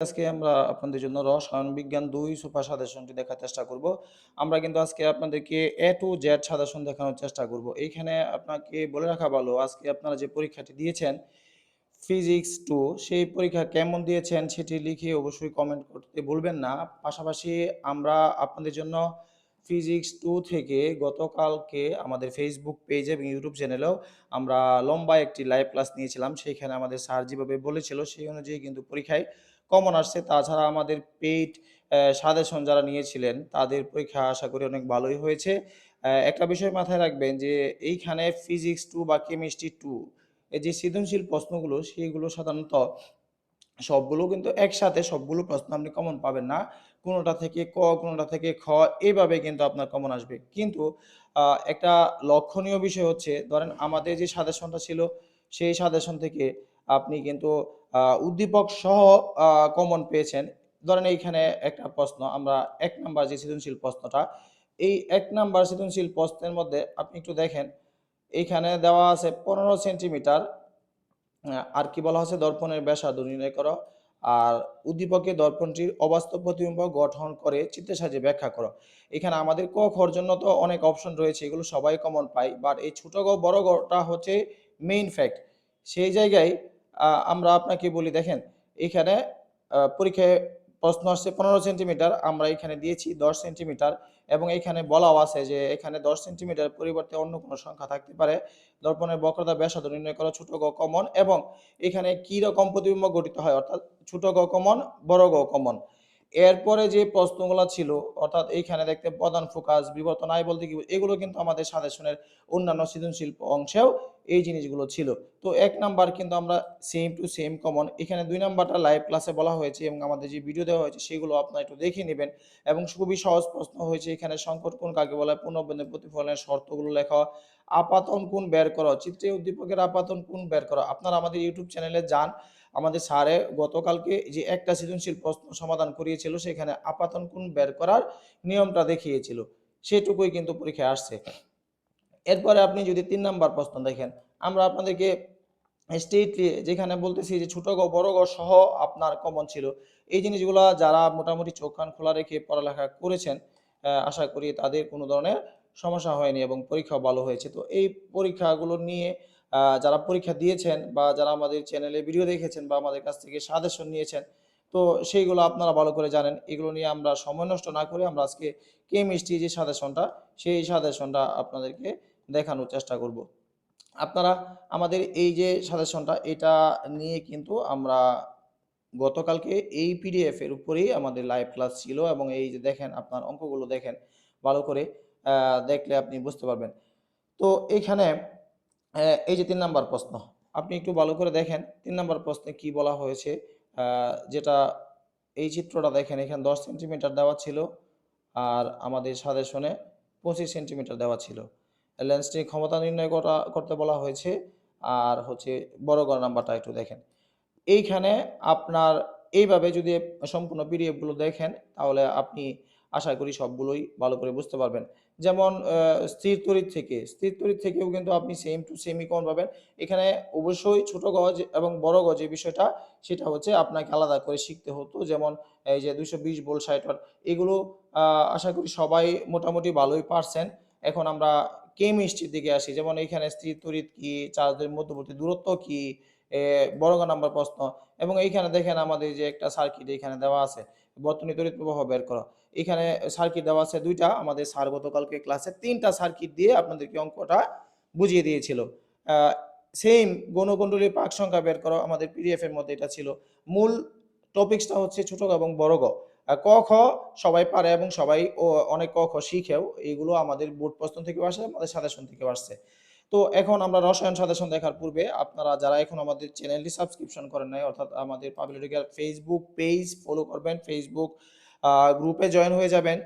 আজকে আমরা আপনাদের জন্য রসায়ন বিজ্ঞান দুই সুপার সাজেশনটি দেখার চেষ্টা করব। আমরা কিন্তু আজকে আপনাদেরকে এ টু জেড সাদাসন দেখানোর চেষ্টা করব। এইখানে আপনাকে বলে রাখা ভালো, আজকে আপনারা যে পরীক্ষাটি দিয়েছেন ফিজিক্স টু সেই পরীক্ষা কেমন দিয়েছেন সেটি লিখে অবশ্যই কমেন্ট করতে ভুলবেন না। পাশাপাশি আমরা আপনাদের জন্য ফিজিক্স টু থেকে গতকালকে আমাদের ফেসবুক পেজ এবং ইউটিউব চ্যানেলেও আমরা লম্বা একটি লাইভ ক্লাস নিয়েছিলাম। সেইখানে আমাদের স্যার যেভাবে বলেছিল, সেই অনুযায়ী কিন্তু পরীক্ষায় কমন আসছে। তাছাড়া আমাদের পেইড সাজেশন যারা নিয়েছিলেন তাদের পরীক্ষা আশা করি অনেক ভালোই হয়েছে। একটা বিষয় মাথায় রাখবেন যে এইখানে ফিজিক্স টু বা কেমিস্ট্রি টু এই যে সৃজনশীল প্রশ্নগুলো সেগুলো সাধারণত সবগুলো কিন্তু একসাথে সবগুলো প্রশ্ন আপনি কমন পাবেন না। কোনোটা থেকে ক, কোনোটা থেকে খ এভাবে কিন্তু আপনার কমন আসবে। কিন্তু একটা লক্ষণীয় বিষয় হচ্ছে ধরেন আমাদের যে সাজেশনটা ছিল সেই সাজেশন থেকে আপনি কিন্তু উদ্দীপক সহ কমন পেয়েছেন। ধরেন এইখানে একটা প্রশ্ন আমরা এক নাম্বার যে সৃজনশীল প্রশ্নটা, এই এক নাম্বার সৃজনশীল প্রশ্নের মধ্যে আপনি একটু দেখেন, এইখানে দেওয়া আছে ১৫ সেন্টিমিটার আর কি বলা হচ্ছে দর্পণের ব্যাসার্ধ নির্ণয় করো। আর উদ্দীপকে দর্পণটির অবাস্তব প্রতিবিম্ব গঠন করে চিত্রের সাহায্যে ব্যাখ্যা করো। এখানে আমাদের ক, খর জন্য তো অনেক অপশন রয়েছে এগুলো সবাই কমন পায়। বাট এই ছোট গ, বড় গটা হচ্ছে মেইন ফ্যাক্ট। সেই জায়গায় আমরা আপনাকে বলি দেখেন, এখানে পরীক্ষায় প্রশ্ন আসছে ১৫ সেন্টিমিটার, আমরা এখানে দিয়েছি ১০ সেন্টিমিটার এবং এখানে বলাও আছে যে এখানে ১০ সেন্টিমিটার পরিবর্তে অন্য কোনো সংখ্যা থাকতে পারে। দর্পণের বক্রতা ব্যাসাদ নির্ণয় করা ছোট গ কমন এবং এখানে কি রকম প্রতিবিম্ব গঠিত হয় অর্থাৎ ছোট গ কমন, বড় গ কমন। এরপরে যে প্রশ্নগুলো ছিল অর্থাৎ এইখানে দেখতে প্রধান ফোকাস, বিবর্তন, আয় বলতে কি এগুলো কিন্তু আমাদের সাজেশনের অন্যান্য সৃজনশীল অংশেও এই জিনিসগুলো ছিল। তো এক নাম্বার কিন্তু আমরা সেম টু সেম কমন। এখানে দুই নাম্বারটা লাইভ ক্লাসে বলা হয়েছে এবং আমাদের যে ভিডিও দেওয়া হয়েছে সেগুলো আপনারা একটু দেখে নেবেন এবং খুবই সহজ প্রশ্ন হয়েছে এখানে সংকট কোন কাকে বলা হয়? পুনঃবন্ধনের প্রতিফলনের শর্তগুলো লেখা, আপাতন কোন বের করা চিত্রে উদ্দীপকের আপাতন কোন বের করা আপনারা আমাদের ইউটিউব চ্যানেলে যান। আমাদের স্যারে গতকালকে যে একটা সৃজনশীল প্রশ্ন সমাধান করিয়েছিল সেখানে আপাতন কোণ বের করার নিয়মটা দেখিয়েছিল। সেটুকুই কিন্তু পরীক্ষায় আসছে। এরপরে আপনি যদি তিন নাম্বার প্রশ্ন দেখেন, আমরা আপনাদেরকে স্ট্রেইটলি যেখানে বলতেছি যে ছোট গ, বড় গ সহ আপনার কমন ছিল। এই জিনিসগুলা যারা মোটামুটি চোখ কান খোলা রেখে পড়ালেখা করেছেন, আশা করি তাদের কোনো ধরনের সমস্যা হয়নি এবং পরীক্ষাও ভালো হয়েছে। তো এই পরীক্ষাগুলো নিয়ে যারা পরীক্ষা দিয়েছেন বা যারা আমাদের চ্যানেলে ভিডিও দেখেছেন বা আমাদের কাছ থেকে সাজেশন নিয়েছেন, তো সেইগুলো আপনারা ভালো করে জানেন। এগুলো নিয়ে আমরা সময় নষ্ট না করে আমরা আজকে কেমিস্ট্রি যে সাজেশনটা, সেই সাজেশনটা আপনাদেরকে দেখানোর চেষ্টা করব। আপনারা আমাদের এই যে সাজেশনটা এটা নিয়ে কিন্তু আমরা গতকালকে এই পিডিএফ এর উপরেই আমাদের লাইভ ক্লাস ছিল এবং এই যে দেখেন আপনার অঙ্কগুলো দেখেন ভালো করে দেখলে আপনি বুঝতে পারবেন। তো এইখানে অ্যা এই যে তিন নাম্বার প্রশ্ন। আপনি একটু ভালো করে দেখেন, তিন নাম্বার প্রশ্নে কি বলা হয়েছে? যেটা এই চিত্রটা দেখেন, এখানে ১০ সেন্টিমিটার দেওয়া ছিল। আর আমাদের সাজেশনে ২৫ সেন্টিমিটার দেওয়া ছিল। লেন্সটির ক্ষমতা নির্ণয় করা, করতে বলা হয়েছে। আর হচ্ছে বড় গড় নাম্বারটা একটু দেখেন। এইখানে আপনার এইভাবে যদি সম্পূর্ণ পিডিএফগুলো দেখেন, তাহলে আপনি আশা করি সবগুলোই ভালো করে বুঝতে পারবেন। যেমন স্থির তড়িৎ থেকে, স্থির তড়িৎ থেকেও কিন্তু আপনি সেম টু সেমই কমন পাবেন। এখানে অবশ্যই ছোট গজ এবং বড় গ যে বিষয়টা সেটা হচ্ছে আপনাকে আলাদা করে শিখতে হতো। যেমন এই যে ২২০ ভোল্ট ৬০ ওয়াট এগুলো আশা করি সবাই মোটামুটি ভালোই পারছেন। এখন আমরা কেমিস্ট্রির দিকে আসি। যেমন এইখানে স্থির তড়িৎ কি, চার্জের মধ্যবর্তী দূরত্ব কি, বড় নাম্বার প্রশ্ন এবং এইখানে দেখেন আমাদের যে একটা সার্কিট এখানে দেওয়া আছে। বর্তনী তড়িৎ প্রবাহ বের করো। এখানে সার্কিট দেওয়া আছে দুইটা আমাদের স্যার গতকালকে ক্লাসে ৩ টা সার্কিট দিয়ে আপনাদেরকে অঙ্কটা বুঝিয়ে দিয়েছিল। সেম সেইম পাক সংখ্যা বের করো। আমাদের পিডিএফ এর মধ্যে এটা ছিল। মূল টপিকসটা হচ্ছে ছোট এবং বড় গ। ক, খ সবাই পারে এবং সবাই অনেক ক, খ শিখেও এগুলো আমাদের বোর্ড প্রশ্ন থেকেও আসে, আমাদের সাজেশন থেকেও আসছে। তো এখন আমরা রসায়ন সাজেশন দেখার পূর্বে আপনারা যারা এখন আমাদের চ্যানেলটি সাবস্ক্রিপশন করেন নাই অর্থাৎ আমাদের পাবলিটিক্যাল ফেসবুক পেজ ফলো করবেন, ফেসবুক গ্রুপে জয়েন হয়ে যাবেন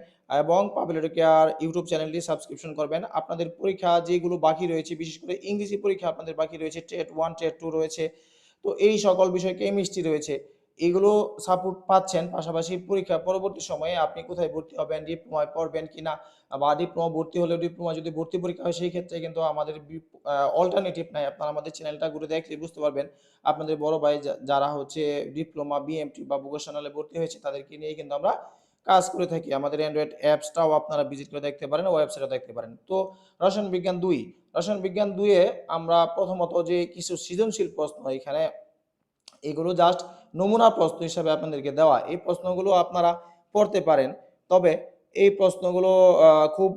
এবং পাবলিটিক্যার ইউটিউব চ্যানেলটি সাবস্ক্রিপশন করবেন। আপনাদের পরীক্ষা যেগুলো বাকি রয়েছে বিশেষ করে ইংরেজি পরীক্ষা আপনাদের বাকি রয়েছে। টেট ওয়ান টেট টু রয়েছে। তো এই সকল বিষয় কেমিস্ট্রি রয়েছে। এগুলো সাপোর্ট পাচ্ছেন পাশাপাশি পরীক্ষা পরবর্তী সময়ে আপনি কোথায় ভর্তি হবেন ডিপ্লোমায় পড়বেন কিনা বা ডিপ্লোমা ভর্তি হলেও ডিপ্লোমা যদি ভর্তি পরীক্ষা হয়, সেই ক্ষেত্রে কিন্তু আমাদের অল্টারনেটিভ নাই। আপনারা আমাদের চ্যানেলটা ঘুরে দেখলে বুঝতে পারবেন আপনাদের বড় ভাই যারা হচ্ছে ডিপ্লোমা বিএমটি বা ভোকেশনালে ভর্তি হয়েছে, তাদেরকে নিয়ে কিন্তু আমরা কাজ করে থাকি। আমাদের অ্যান্ড্রয়েড অ্যাপসটাও আপনারা ভিজিট করে দেখতে পারেন ওয়েবসাইটে দেখতে পারেন। তো রসায়ন বিজ্ঞান দুই, রসায়ন বিজ্ঞান দুইয়ে আমরা প্রথমত যে কিছু সৃজনশীল প্রশ্ন, এখানে এগুলো জাস্ট নমুনা প্রশ্ন হিসাবে আপনাদেরকে দেওয়া। এই প্রশ্নগুলো আপনারা পড়তে পারেন। তবে এই প্রশ্নগুলো খুব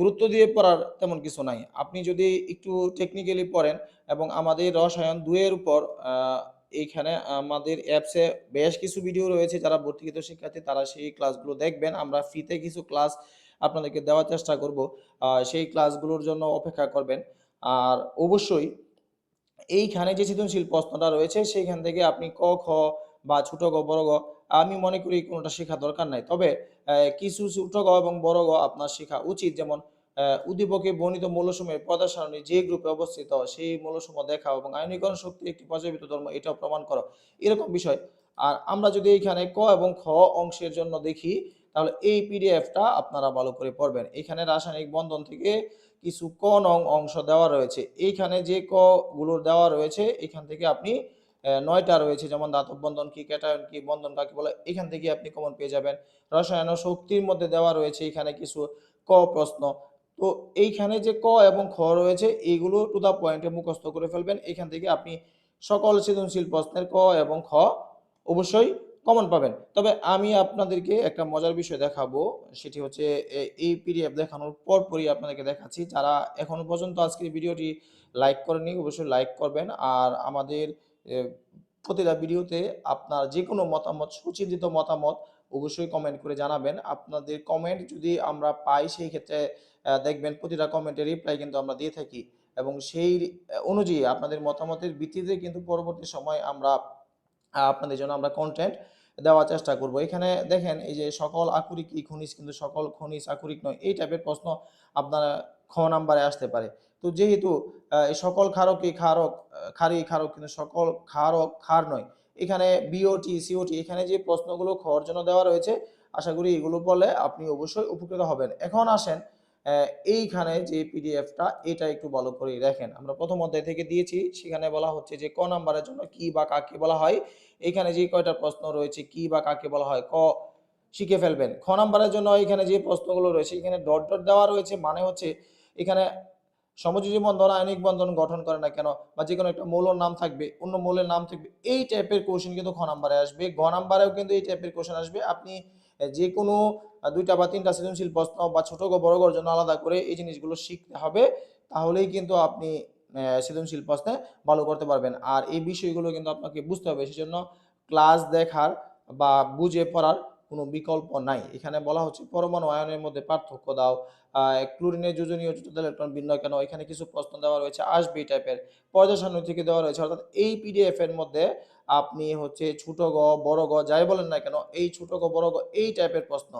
গুরুত্ব দিয়ে পড়ার তেমন কিছু নাই। আপনি যদি একটু টেকনিক্যালি পড়েন এবং আমাদের রসায়ন দুয়ের উপর এইখানে আমাদের অ্যাপসে বেশ কিছু ভিডিও রয়েছে যারা ভর্তিকৃত শিক্ষার্থী, তারা সেই ক্লাসগুলো দেখবেন। আমরা ফ্রিতে কিছু ক্লাস আপনাদেরকে দেওয়ার চেষ্টা করব। সেই ক্লাসগুলোর জন্য অপেক্ষা করবেন। আর অবশ্যই এইখানে যে সৃজনশীল প্রশ্নটা রয়েছে, সেইখান থেকে আপনি ক, খ বা ছোট গ, বড় গ, আমি মনে করি কোনোটা শেখা দরকার নাই। তবে কিছু ছোট গ এবং বড় গ আপনার শেখা উচিত। যেমন উদ্দীপকে বর্ণিত মৌলসমের পদার সারণী যে গ্রুপে অবস্থিত, সেই মৌলসমূহ দেখা এবং আয়নীকরণ শক্তি একটি পর্যাবৃত ধর্ম, এটাও প্রমাণ করো। এরকম বিষয় আর আমরা যদি এইখানে ক এবং খ অংশের জন্য দেখি, তাহলে এই পিডিএফটা আপনারা ভালো করে পড়বেন। এখানে রাসায়নিক বন্ধন থেকে কিছু ক নং অংশ দেওয়া রয়েছে। এইখানে যে ক গুলো দেওয়া রয়েছে, এখান থেকে আপনি নয়টা রয়েছে। যেমন দাতব বন্ধন কি, ক্যাটায়ন কি, বন্ধন কাকে বলে, এখান থেকে আপনি কমন পেয়ে যাবেন। রসায়ন শক্তির মধ্যে দেওয়া রয়েছে এখানে কিছু ক প্রশ্ন। তো এইখানে যে ক এবং খ রয়েছে, এইগুলো টু দা পয়েন্টে মুখস্থ করে ফেলবেন। এখান থেকে আপনি সকল সৃজনশীল প্রশ্নের ক এবং খ অবশ্যই কমন পাবেন। তবে আমি আপনাদেরকে একটা মজার বিষয় দেখাবো, সেটি হচ্ছে এই পিডিএফ দেখানোর পরপরই আপনাদেরকে দেখাচ্ছি। যারা এখনও পর্যন্ত আজকের ভিডিওটি লাইক করেনি অবশ্যই লাইক করবেন। আর আমাদের প্রতিটা ভিডিওতে আপনার যে কোনো মতামত, সুচিন্তিত মতামত অবশ্যই কমেন্ট করে জানাবেন। আপনাদের কমেন্ট যদি আমরা পাই, সেই ক্ষেত্রে দেখবেন প্রতিটা কমেন্টের রিপ্লাই কিন্তু আমরা দিয়ে থাকি। এবং সেই অনুযায়ী আপনাদের মতামতের ভিত্তিতে কিন্তু পরবর্তী সময় আমরা আপনাদের জন্য আমরা কন্টেন্ট দেওয়ার চেষ্টা করব। এখানে দেখেন এই যে সকল আকরিক ই খনিজ কিন্তু সকল খনিজ আকরিক নয় এই টাইপের প্রশ্ন আপনার খ নাম্বারে আসতে পারে। তো যেহেতু এই সকল ক্ষারকই ক্ষারক আহ, ক্ষারই ক্ষারক কিন্তু সকল ক্ষারক ক্ষার নয় এখানে বিওটি সিওটি এখানে যে প্রশ্নগুলো খর জন্য দেওয়া রয়েছে আশা করি এগুলো বলে আপনি অবশ্যই উপকৃত হবেন। এখন আসেন এইখানে যে পিডিএফটা এটা একটু ভালো করে দেখেন। আমরা প্রথম অধ্যায় থেকে দিয়েছি, সেখানে বলা হচ্ছে যে ক নাম্বারের জন্য কি বা কাকে বলা হয়। এখানে যে কয়টা প্রশ্ন রয়েছে, কি বা কাকে বলা হয়, ক শিখে ফেলবেন। খ নাম্বারের জন্য এখানে যে প্রশ্নগুলো রয়েছে, এখানে ডট ডট দেওয়া রয়েছে মানে হচ্ছে এখানে সমযোজী বন্ধন আয়নিক বন্ধন গঠন করে না কেন, বা যে কোনো একটা মৌলর নাম থাকবে, অন্য মৌলের নাম থাকবে, এই টাইপের কোশ্চেন কিন্তু খ নাম্বারে আসবে। গ নাম্বারেও কিন্তু এই টাইপের কোশ্চেন আসবে। আপনি যে কোনো দুইটা বা তিনটা সৃজনশীল প্রশ্ন বা ছোট বড় গড় জন্য আলাদা করে এই জিনিসগুলো শিখতে হবে, তাহলেই কিন্তু আপনি সৃজনশীল প্রশ্নে ভালো করতে পারবেন। আর এই বিষয়গুলো কিন্তু আপনাকে বুঝতে হবে, সেজন্য ক্লাস দেখার বা বুঝে পড়ার কোনো বিকল্প নাই। এখানে বলা হচ্ছে পরমাণু আয়নের মধ্যে পার্থক্য দাও। ক্লোরিনের যোজনীয় জটিল ইলেকট্রন বিন্যয় কেন? এখানে কিছু প্রশ্ন দেওয়া রয়েছে। আসবে টাইপের পর্যায় থেকে দেওয়া রয়েছে। অর্থাৎ এই পিডিএফ এর মধ্যে আপনি হচ্ছে ছোট গ, বড় গ, যাই বলেন না কেন, এই ছোট গ, বড় গ, এই টাইপের প্রশ্ন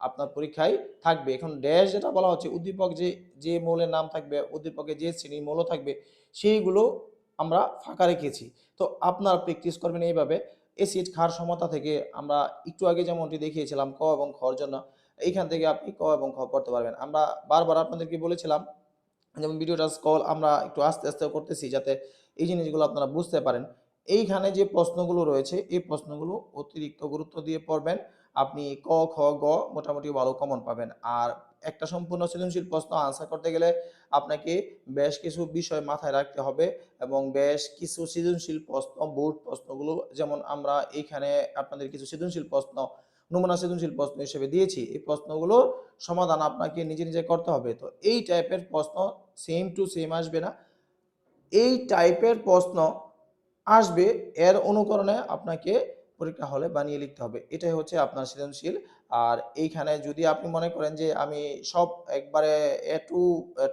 আপনার পরীক্ষায় থাকবে। এখন ড্যাশ যেটা বলা হচ্ছে, উদ্দীপক যে যে মৌলের নাম থাকবে, উদ্দীপকে যে শ্রেণির মৌল থাকবে, সেইগুলো আমরা ফাঁকা রেখেছি। তো আপনার প্র্যাকটিস করবেন এইভাবে। এসিড ক্ষার সমতা থেকে আমরা একটু আগে যেমনটি দেখিয়েছিলাম ক এবং খর জন্য, এইখান থেকে আপনি ক এবং খ পড়তে পারবেন। আমরা বারবার আপনাদেরকে বলেছিলাম, যেমন ভিডিওটা স্কল আমরা একটু আস্তে আস্তে করতেছি যাতে এই জিনিসগুলো আপনারা বুঝতে পারেন। এইখানে যে প্রশ্নগুলো রয়েছে, এই প্রশ্নগুলো অতিরিক্ত গুরুত্ব দিয়ে পড়বেন। আপনি ক, খ, গ মোটামুটি ভালো কমন পাবেন। আর একটা সম্পূর্ণ সৃজনশীল প্রশ্ন আনসার করতে গেলে আপনাকে বেশ কিছু বিষয় মাথায় রাখতে হবে এবং বেশ কিছু সৃজনশীল প্রশ্ন বোর্ড প্রশ্নগুলো, যেমন আমরা এইখানে আপনাদের কিছু সৃজনশীল প্রশ্ন, নমুনা সৃজনশীল প্রশ্ন হিসেবে দিয়েছি। এই প্রশ্নগুলো সমাধান আপনাকে নিজে নিজে করতে হবে। তো এই টাইপের প্রশ্ন সেম টু সেম আসবে না। এই টাইপের প্রশ্ন আসবে, এর অনুকরণে আপনাকে পরীক্ষা হলে বানিয়ে লিখতে হবে। এটাই হচ্ছে আপনার সৃজনশীল আর এইখানে যদি আপনি মনে করেন যে আমি সব একবারে এ টু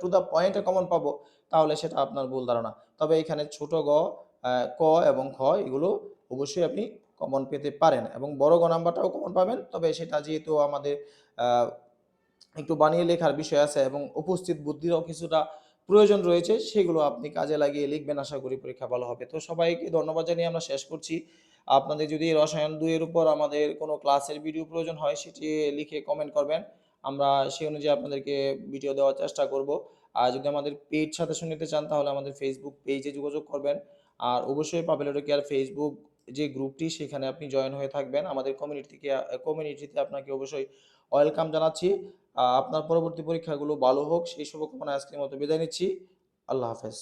টু দ্য পয়েন্টে কমন পাবো, তাহলে সেটা আপনার ভুল ধারণা। তবে এখানে ছোট গ ক এবং খ এগুলো অবশ্যই আপনি কমন পেতে পারেন এবং বড় গ নাম্বারটাও কমন পাবেন। তবে সেটা যেহেতু আমাদের একটু বানিয়ে লেখার বিষয় আছে এবং উপস্থিত বুদ্ধিরও কিছুটা প্রয়োজন রয়েছে, সেগুলো আপনি কাজে লাগিয়ে লিখবেন। আশা করি পরীক্ষা ভালো হবে। তো সবাইকে ধন্যবাদ জানিয়ে আমরা শেষ করছি। আপনাদের যদি রসায়ন দুইয়ের উপর আমাদের কোনো ক্লাসের ভিডিও প্রয়োজন হয়, সেটি লিখে কমেন্ট করবেন। আমরা সেই অনুযায়ী আপনাদেরকে ভিডিও দেওয়ার চেষ্টা করব। আর যদি আমাদের পেজ সাজেশন নিতে চান, তাহলে আমাদের ফেসবুক পেজে যোগাযোগ করবেন। আর অবশ্যই পাপেলোটো কেয়ার ফেসবুক যে গ্রুপটি, সেখানে আপনি জয়েন হয়ে থাকবেন। আমাদের কমিউনিটি কমিউনিটিতে আপনাকে অবশ্যই ওয়েলকাম জানাচ্ছি। আপনার পরবর্তী পরীক্ষাগুলো ভালো হোক সেই শুভকামনায় আজকের মতো বিদায় নিচ্ছি। আল্লাহ হাফেজ।